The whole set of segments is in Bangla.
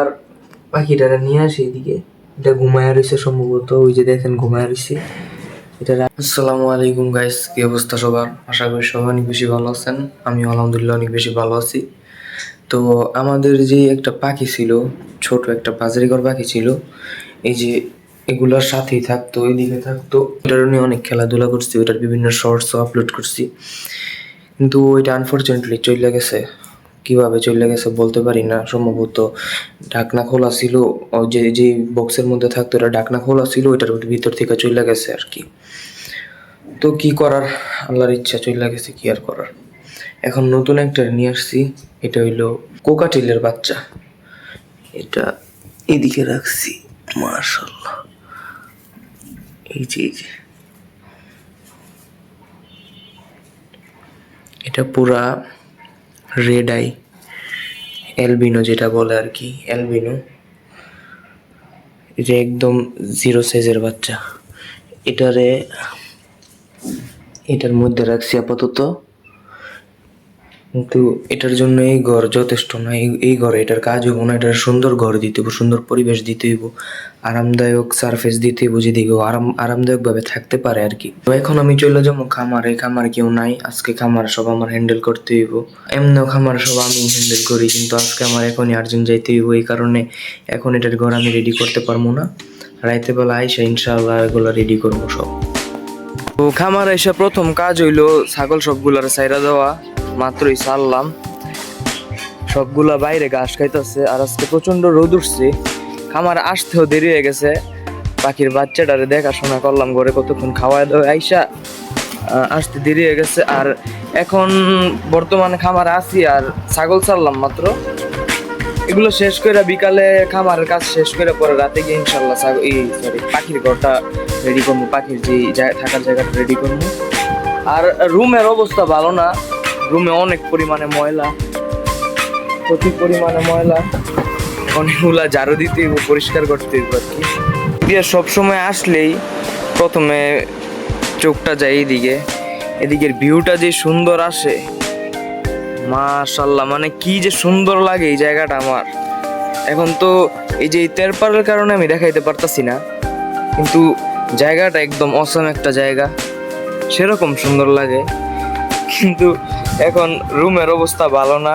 আর পাখিটারা নিয়ে আসি এদিকে। এটা ঘুমায় রয়েছে সম্ভবত, ওই যে দেখেন ঘুমায় রয়েছে এটা আসসালামু আলাইকুম গাইস কি অবস্থা সবার? আশা করি সবাই অনেক বেশি ভালো আছেন। আমি আলহামদুলিল্লাহ অনেক বেশি ভালো আছি। তো আমাদের যে একটা পাখি ছিল, ছোট একটা বাজারিঘর পাখি ছিল, এই যে এগুলোর সাথেই থাকতো এইদিকে থাকতো। এটার নিয়ে অনেক খেলাধুলা করছি ওটার বিভিন্ন শর্টসও আপলোড করছি। কিন্তু ওইটা আনফর্চুনেটলি চলে গেছে। কীভাবে চলে গেছে বলতে পারি না। সম্ভবত ঢাকনা খোলা ছিল যে যে বক্সের মধ্যে থাকতো এটা ঢাকনা খোলা ছিল, ওইটার ভিতর থেকে চলে গেছে আর কি। তো কি করার? আল্লাহর ইচ্ছা, চলে গেছে, কি আর করার? এখন নতুন একটা নিয়ে আসছি, এটা হইল কোকাটিলের বাচ্চা। এটা এদিকে রাখছি মাশাল্লাহ এই যে এই যে। এটা পুরা রেড আই অ্যালবিনো যেটা বলে আর কি অ্যালবিনো এটা একদম জিরো সাইজের বাচ্চা। এটারে, এটার মধ্যে রাখছি আপাতত কিন্তু এটার জন্য এই ঘর যথেষ্ট না। এই ঘরে এটার কাজ হব না, এটার সুন্দর ঘর দিতে হইব, সুন্দর পরিবেশ দিতে হইব, আরামদায়ক সারফেস দিতে হইব যেদিকে আরাম আরামদায়ক ভাবে থাকতে পারে আর কি। তো এখন আমি চলে যাব খামারে, খামার কেউ নাই, আজকে খামার সব আমার হ্যান্ডেল করতে হইব। এমনিও খামার সব আমি হ্যান্ডেল করি, কিন্তু আজকে আমার এখনই আর্জেন্ট যাইতে হইব, এই কারণে এখন এটার ঘর আমি রেডি করতে পারব না। রাইতে বেলা আইসা ইনশাআল্লাহ এগুলো রেডি করব সব। তো খামার এসে প্রথম কাজ হইল ছাগল সবগুলার সাইরা দেওয়া। মাত্রই সারলাম সবগুলা বাইরে ঘাস খাইতেছে আর আজকে প্রচণ্ড রোদ উঠছে। খামার আসতেও দেরি হয়ে গেছে। পাখির বাচ্চাটারে দেখাশোনা করলাম, ঘরে কতক্ষণ খাওয়া দাওয়া আইসা আসতে দেরি হয়ে গেছে। আর এখন বর্তমানে খামার আসি আর ছাগল ছাড়লাম মাত্র। এগুলো শেষ করে বিকালে খামারের কাজ শেষ করে পরে রাতে গিয়ে ইনশাল্লাহ এই সরি পাখির ঘরটা রেডি করব। পাখির যে থাকার জায়গাটা রেডি করব। আর রুমের অবস্থা ভালো না। রুমে অনেক পরিমাণে ময়লা, প্রচুর পরিমাণে ময়লা। অনেকগুলা ঝাড়ু দিতে পরিষ্কার করতে আর কি। দিয়ে সবসময় আসলেই প্রথমে চোখটা যায় এইদিকে। এদিকের ভিউটা যে সুন্দর আসে মাশাল্লাহ মানে কি যে সুন্দর লাগে এই জায়গাটা আমার। এখন তো এই যে এই তেরপালের কারণে আমি দেখাইতে পারতাছি না, কিন্তু জায়গাটা একদম অসম একটা জায়গা। সেরকম সুন্দর লাগে, কিন্তু এখন রুমের অবস্থা ভালো না।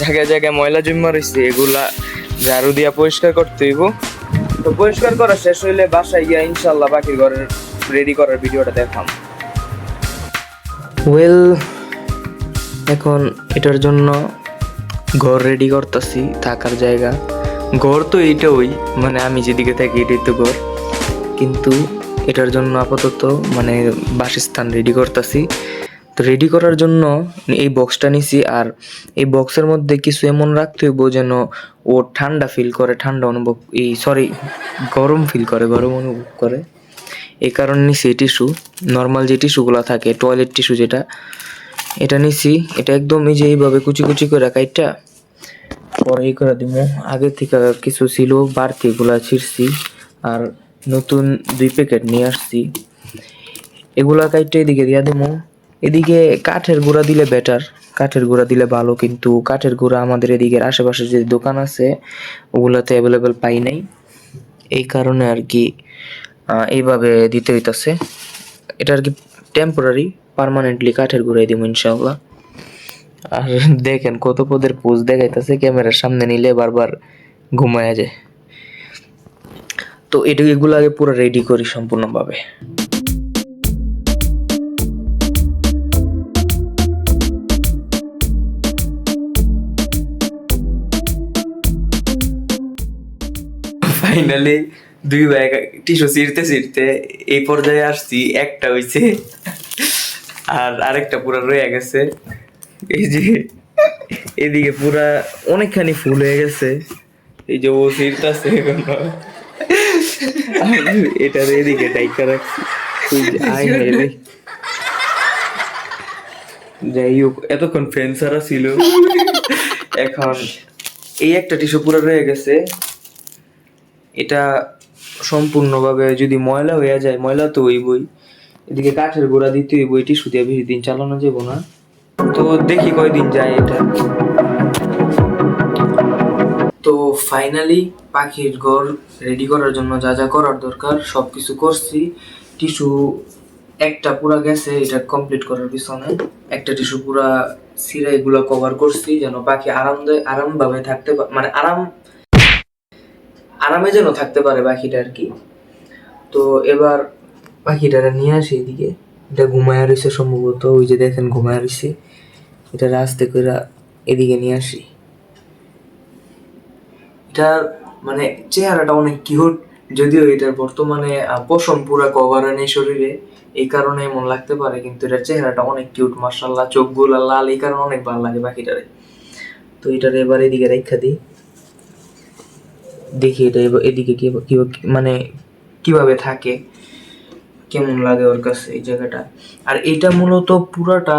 জায়গায় জায়গায় ময়লা জমা রয়েছে, এগুলা ঝাড়ু দিয়া পরিষ্কার করতে হইব। তো পরিষ্কার করা শেষ হইলে বাসায় গিয়া ইনশাল্লাহ বাকি ঘরের রেডি করার ভিডিওটা দেখাম। ওয়েল এখন এটার জন্য ঘর রেডি করতেছি, থাকার জায়গা। ঘর তো এইটাই মানে আমি যেদিকে থাকি এটাই তো ঘর। কিন্তু এটার জন্য আপাতত মানে বাসস্থান রেডি করতেছি। তো রেডি করার জন্য এই বক্সটা নিছি আর এই বক্সের মধ্যে কিছু এমন রাখতে হইব যেন ও ঠান্ডা ফিল করে, ঠান্ডা অনুভব, এই সরি গরম ফিল করে, গরম অনুভব করে। এই কারণে নিছি এই টিস্যু নর্মাল যে টিস্যুগুলো থাকে টয়লেট টিস্যু যেটা, এটা নিছি। এটা একদম এই যে এইভাবে কুচি কুচি করে কাইটা পরে এই করে দিব আগে থেকে কিছু ছিল, বাড়তি এগুলা ছিঁড়ছি আর নতুন দুই প্যাকেট নিয়ে আসছি। এগুলা কাইটে এদিকে দিয়া দিব এদিকে কাঠের গুঁড়া দিলে বেটার কাঠের গুঁড়া দিলে ভালো, কিন্তু কাঠের গুঁড়া আমাদের এদিকের আশেপাশে যে দোকান আছে, ওগুলাতে অ্যাভেলেবেল পাই নাই। এই কারণে আর কি এইভাবে দিতে হইতাছে। এটা আর কি টেম্পোরারি পার্মানেন্টলি কাঠের গুঁড়াই দিব ইনশাআল্লাহ। আর দেখেন কত পদের পোজ দেখাইতেছে, ক্যামেরার সামনে নিলে বারবার ঘুমায়া যায়। তো এটা এগুলো আগে পুরো রেডি করি সম্পূর্ণভাবে। ফাইনালি দুই ভাই টিস্যু চিরতে চিরতে এই পর্যায়ে আসছি, একটা হইছে। আর আরেকটা পুরো রয়ে গেছে। এই যে, এদিকে পুরা অনেকখানি ফুল হয়ে গেছে। এই যে ও ছিঁড়তেছে এখনও। এটা এদিকে টাইকা রাখছি। যাই হোক, এতক্ষণ ফ্যান সারা ছিল। এখন এই একটা টিস্যু পুরো রয়ে গেছে। এটা সম্পূর্ণভাবে যদি ময়লা হয়ে যায়, ময়লা তো হইবই। এদিকে কাঠের গোড়া দিতে হইব এই টিস্যু দিয়ে বেশি দিন চালানো যাব না। তো দেখি কয়দিন যায় এটা। তো ফাইনালি পাখির ঘর রেডি করার জন্য যা যা করার দরকার সব কিছু করছি। টিস্যু একটা পুরা গেছে, এটা কমপ্লিট করার পিছনে। একটা টিস্যু পুরা সিরা এগুলো কভার করছি, যেন পাখি আরামদায় আরামভাবে থাকতে মানে আরাম আরামে যেন থাকতে পারে পাখিটা আর কি। তো এবার পাখিটারে নিয়ে আসি এদিকে। এটা ঘুমায় রয়েছে সম্ভবত, ওই যে দেখেন ঘুমায় রয়েছে এটা রাস্তে করে এদিকে নিয়ে আসি। এটার মানে চেহারাটা অনেক কিউট, যদিও এটার বর্তমানে পশম পুরা কভার নেই শরীরে। এই কারণে এমন লাগতে পারে, কিন্তু এটার চেহারাটা অনেক কিউট মার্শাল্লাহ চোখগুলো লাল, এই কারণে অনেক ভালো লাগে পাখিটারে। তো এটার এবার এদিকে রেখা দিই। দেখি এটা এদিকে মানে কীভাবে থাকে, কেমন লাগে ওর কাছে এই জায়গাটা। আর এটা মূলত পুরাটা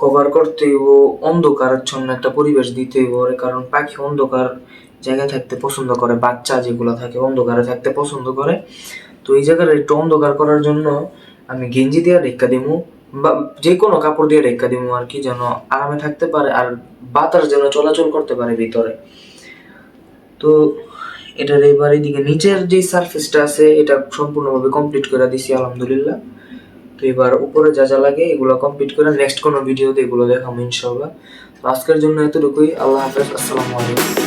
কভার করতে ও অন্ধকারাচ্ছন্ন একটা পরিবেশ দিতে হইব কারণ পাখি অন্ধকার জায়গায় থাকতে পছন্দ করে, বাচ্চা যেগুলো থাকে অন্ধকারে থাকতে পছন্দ করে। তো এই জায়গাটা একটু অন্ধকার করার জন্য আমি গেঞ্জি দিয়ে রেখা দিমু, বা যে কোনো কাপড় দিয়ে রেখা দিমু আর কি, যেন আরামে থাকতে পারে আর বাতাস যেন চলাচল করতে পারে ভিতরে। তো এটার এবার এদিকে নিচের যে সারফেসটা আছে, এটা সম্পূর্ণভাবে কমপ্লিট করে দিছি, আলহামদুলিল্লাহ। তো এবার উপরে যা যা লাগে, এগুলো কমপ্লিট করে নেক্সট কোনো ভিডিওতে এগুলো দেখাবো ইনশাল্লাহ আজকের জন্য এতটুকুই। আল্লাহ হাফেজ, আসসালামু আলাইকুম।